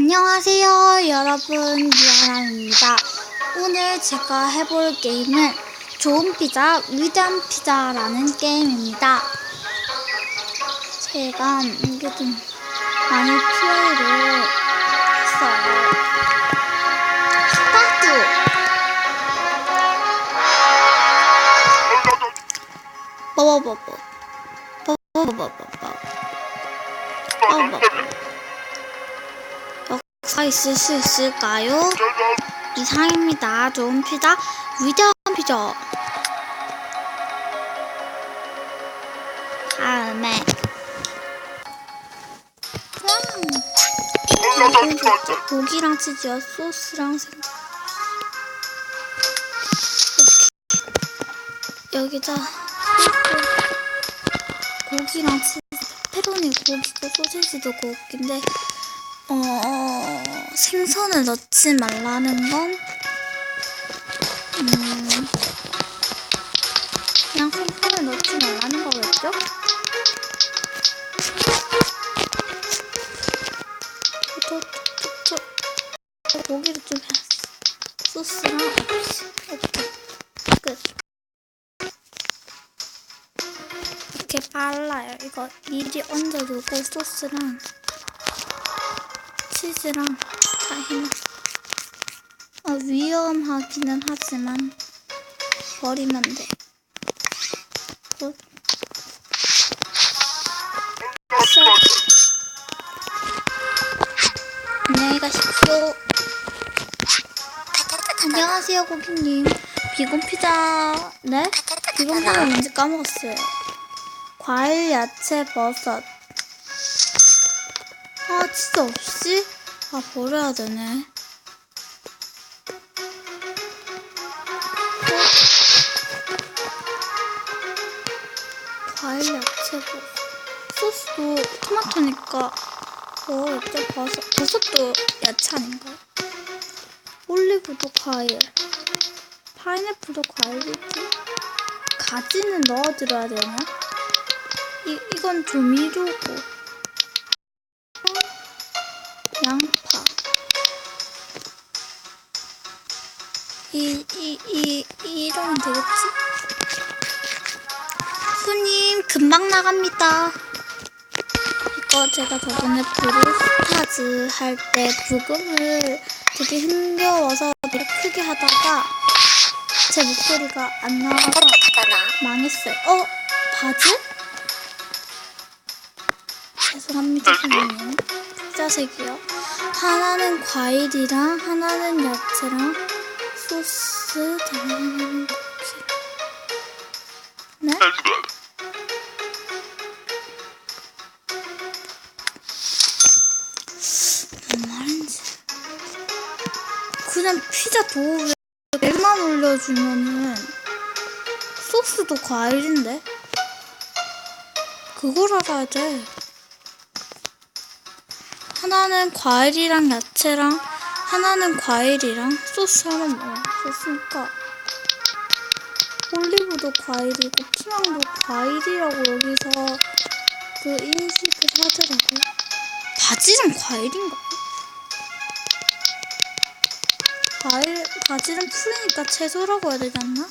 안녕하세요, 여러분. 미아랑입니다. 오늘 제가 해볼 게임은 좋은 피자, 위대한 피자라는 게임입니다. 제가 이게 좀 많이 플레이를 했어요. 스타트! 뽀뽀뽀뽀. 뽀뽀뽀뽀뽀. 뽀뽀뽀. 역사 있을 수 있을까요? 이상입니다. 좋은 피자, 위대한 피자. 다음에 음, 고기랑 치즈와 소스랑. 여기다 고기랑 치즈, 페로니 고기고 소시지도 고기인데 어, 생선을 넣지 말라는 건, 음, 그냥 생선을 넣지 말라는 거겠죠? 고기를 좀 해놨어. 소스랑 없이. 오케이. 끝. 이렇게 빨라요. 이거 미리 얹어두고 소스랑 치즈랑 다 해놨어. 어, 위험하기는 하지만 버리면 돼. 안녕히 가십시오. 안녕하세요, 고객님. 비건 피자, 네? 비건 피자 뭔지 까먹었어요. 과일, 야채, 버섯. 아, 치즈 없이? 아, 버려야 되네. 과일, 야채, 버섯. 소스도 토마토니까 뭐였죠? 버섯. 버섯도 야채 아닌가요? 올리브도 과일. 파인애플도 과일이지. 가지는 넣어드려야 되나? 이, 이건 조미료고. 이러면 되겠지? 손님, 금방 나갑니다. 이거 제가 저번에 브루스타즈 할때 부금을 되게 힘겨워서 되게 크게 하다가 제 목소리가 안 나와서 망했어요. 어? 바지? 죄송합니다, 선생님. 피자색이요. 하나는 과일이랑 하나는 야채랑 소스 네? 그냥 피자 도우에 멜만 올려주면은 소스도 과일인데? 그걸 알아야 돼. 하나는 과일이랑 야채랑 하나는 과일이랑 소스 하나 넣었으니까 올리브도 과일이고 피망도 과일이라고 여기서 그 인식을 하더라고요. 바지는 과일인가요? 과일, 바지는 풀리니까 채소라고 해야 되지 않나?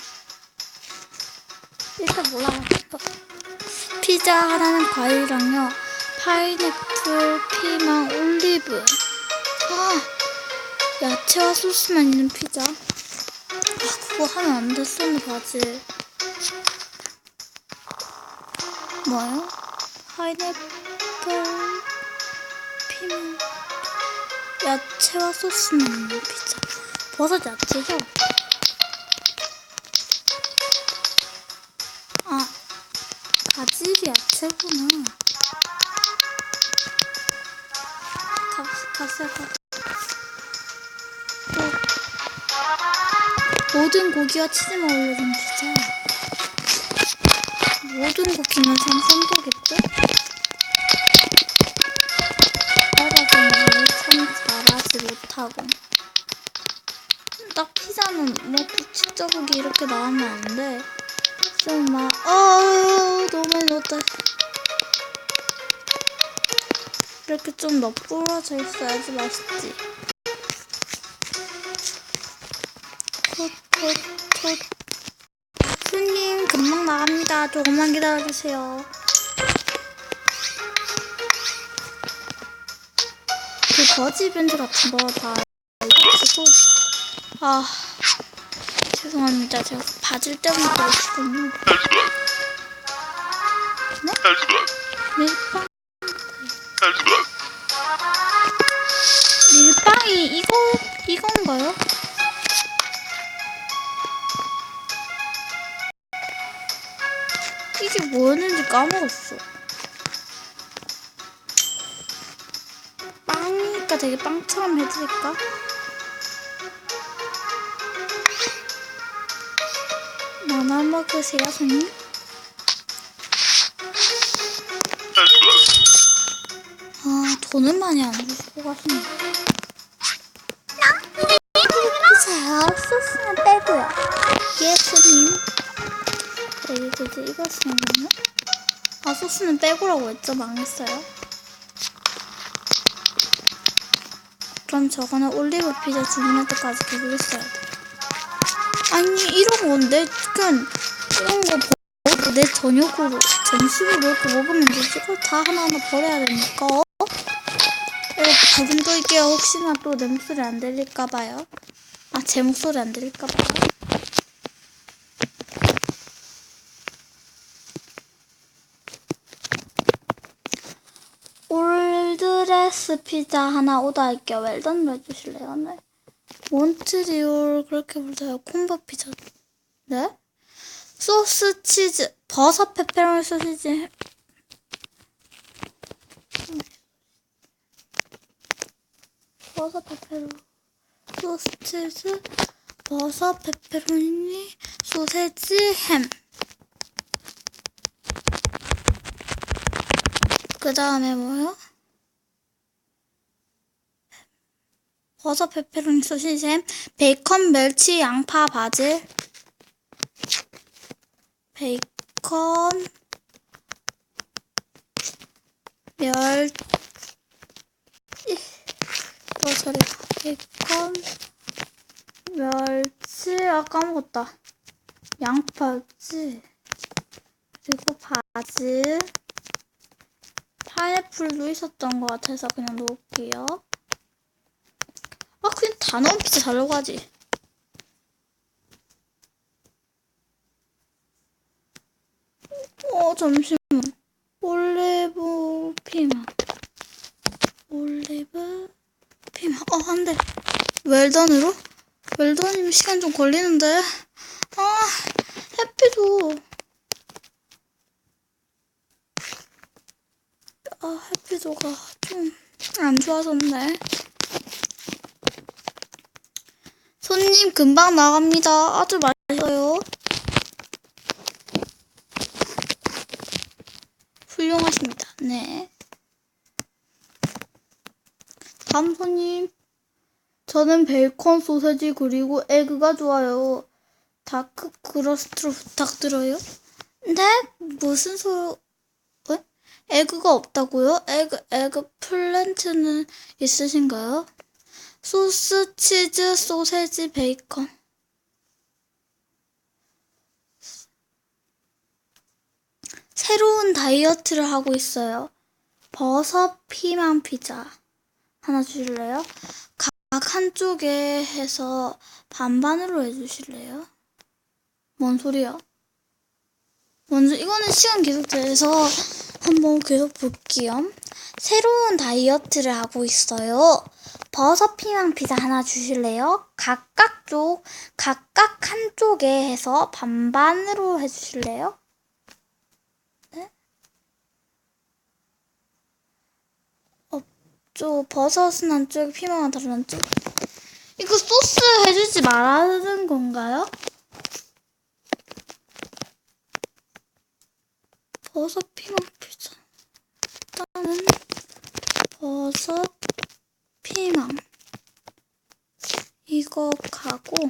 일단 몰라요. 피자 하나는 과일이랑요. 파인애플, 피망, 올리브. 아, 야채와 소스만 있는 피자. 아, 그거 하면 안 됐어, 바지. 뭐요? 파인애플, 피망, 야채와 소스만 있는 피자. 버섯 야채죠? 아, 가지비 야채구나. 가, 갔어요, 가. 또, 모든 고기와 치즈만 올려준 피자. 모든 고기는 생선고기죠? 따라서 참 잘하지 못하고. 딱 피자는 뭐 북치자국이 이렇게 나오면 안 돼. 좀 막, 어, 너무 많이 넣었다. 이렇게 좀 너 부러져 있어야지 맛있지. 톳톳톳 손님 금방 나갑니다. 조금만 기다려주세요. 그 버지 밴드 같은 거다 있고 아 죄송합니다. 제가 바질 때문에 그렇거든요. 네? 밀빵 밀빵이 이거 이건가요? 까먹었어. 빵이니까 되게 빵처럼 해드릴까? 나눠 먹으세요, 손님. 아, 돈은 많이 안 주시고 가시네. 아, 소스는 빼고라고 했죠? 망했어요. 그럼 저거는 올리브 피자 주문할 때까지 계속 있어야 돼. 아니, 이런 건데, 그냥, 이런 거 버려도 내 저녁으로, 점심으로 이렇게 먹으면 되지. 그걸 다 하나하나 버려야 되니까. 이거 부분 돌게요. 혹시나 또 내 목소리 안 들릴까봐요. 아, 제 목소리 안 들릴까봐요. 올드레스 피자 하나 오더할게요. 웰던으로 해주실래요? 네. 몬트리올 그렇게 불러요. 콤보 피자. 네? 소스 치즈 버섯 페페로니 소시지 버섯 페페로 소스 치즈 버섯 페페로니 소세지 햄. 그 다음에 뭐요? 버섯 페페로니 소시지 햄, 베이컨 멸치 양파 바질, 베이컨 멸 어, 저리 베이컨 멸치 아 까먹었다. 양파였지. 그리고 바질. 파인애플도 있었던 것 같아서 그냥 놓을게요 아 그냥 다 넣은 피자 잘려고 하지. 어 잠시만. 올리브 피망. 올리브 피망. 어 안돼. 웰던으로? 웰던이면 시간 좀 걸리는데. 아 해피도. 아 해피도가 좀 안 좋아졌네 손님 금방 나갑니다 아주 맛있어요 훌륭하십니다. 네. 다음 손님. 저는 베이컨 소세지 그리고 에그가 좋아요. 다크 크러스트로 부탁드려요. 네? 무슨 소... 왜? 에그가 없다고요? 에그, 에그 플랜트는 있으신가요? 소스, 치즈, 소세지, 베이컨. 새로운 다이어트를 하고 있어요. 버섯 피망 피자 하나 주실래요? 각 한쪽에 해서 반반으로 해주실래요? 뭔 소리야? 먼저 이거는 시간 계속 돼서 한번 계속 볼게요. 새로운 다이어트를 하고 있어요. 버섯 피망 피자 하나 주실래요? 각각 쪽 각각 한쪽에 해서 반반으로 해주실래요? 저 버섯은 한쪽, 피망은 다른 한쪽. 이거 소스 해주지 말라는 건가요? 버섯 피망 피자. 일단은 버섯 피망 가고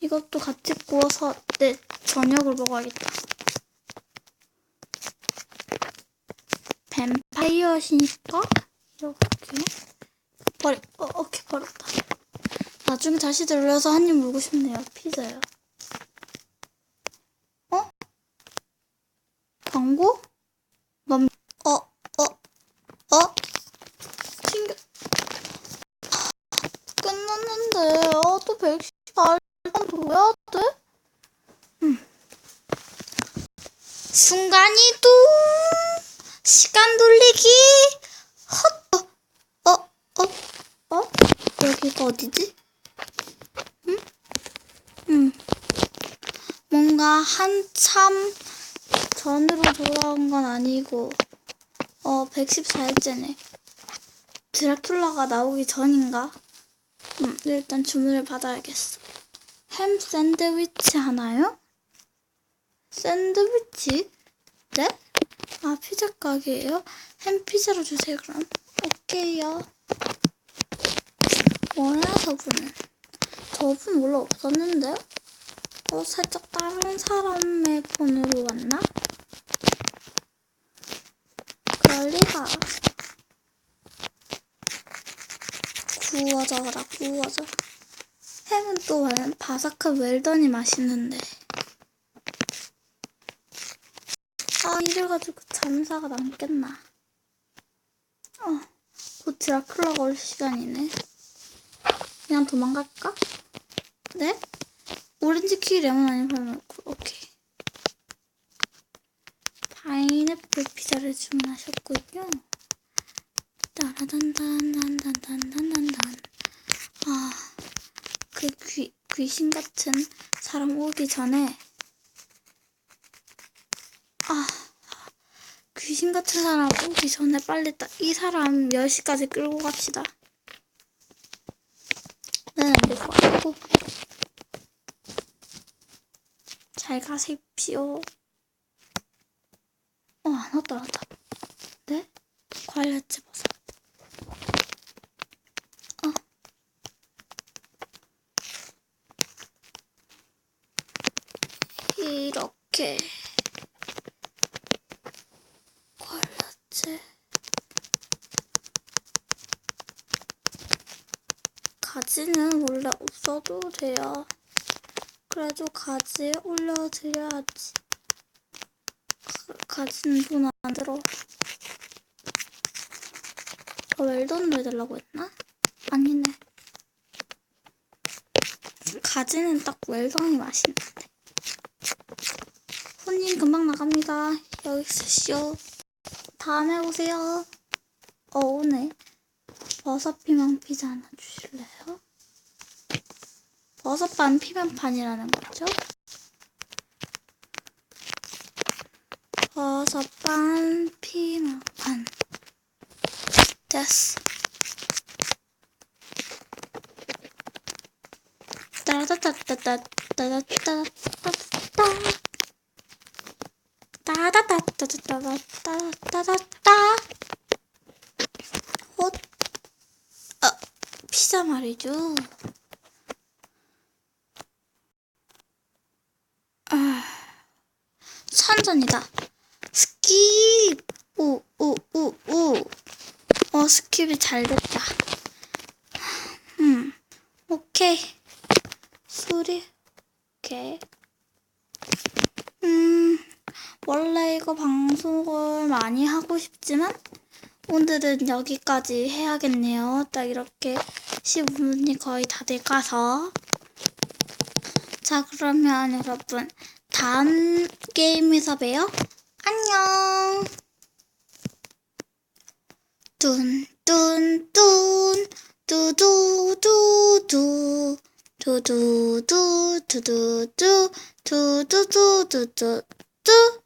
이것도 같이 구워서 내 저녁을 먹어야겠다. 뱀파 다이어시니까 이렇게? 버리 어 오케이 버렸다. 나중에 다시 들려서 한 입 물고 싶네요 피자요 어 광고 맘 어어어 튕겨 끝났는데 아또 118번 더 해야 돼? 음. 순간이동 시간 돌리기 헛 어, 어, 어, 어? 여기가 어디지? 응? 응. 뭔가 한참 전으로 돌아온 건 아니고 어 114일째네 드라큘라가 나오기 전인가? 음, 일단 주문을 받아야겠어 햄 샌드위치 하나요? 샌드위치? 네? 아 피자 가게예요? 햄 피자로 주세요 그럼 오케이요 뭐야 저분은 저분 원래 없었는데? 어 살짝 다른 사람의 폰으로 왔나? 그럴 리가 구워져라 구워져 햄은 또 바삭한 웰던이 맛있는데. 아, 이래가지고 잠사가 남겠나. 어, 곧 드라클라가 올 시간이네. 그냥 도망갈까? 네? 오렌지 키 레몬 아닌 팔면 그, 오케이. 파인애플 피자를 주문하셨군요. 따라단단단단단단단. 아. 그 귀 귀신 같은 사람 오기 전에 아 귀신 같은 사람 오기 전에 빨리 딱 이 사람 10시까지 끌고 갑시다. 네, 안될 것 같고. 잘 가십시오. 어, 안 왔다, 안 왔다. 네? 과일 야채 버섯. 어. 이렇게. 야채. 가지는 원래 없어도 돼요. 그래도 가지에 올려드려야지. 가, 가지는 돈 안 들어. 저 웰던으로 해달라고 했나? 아니네. 가지는 딱 웰던이 맛있는데. 손님 금방 나갑니다. 여기 있으시오. 다음에 오세요. 어, 오네. 버섯 피망 피자 하나 주실래요? 버섯 반 피망 판이라는 거죠? 버섯 반 피망 판. 됐어. 따다다다다다다다다다다 따따따따따따따 헛. 아, 피자 말이죠. 아, 선전이다. 스킵! 오, 오, 오, 오. 어, 스킵이 잘 됐다. 음, 오케이. 방송을 많이 하고 싶지만, 오늘은 여기까지 해야겠네요. 딱 이렇게 15분이 거의 다 돼가서. 자, 그러면 여러분, 다음 게임에서 봬요. 안녕! 뚠, 뚠, 뚠, 두두두두, 두두두, 두두두, 두두두두두, 뚜.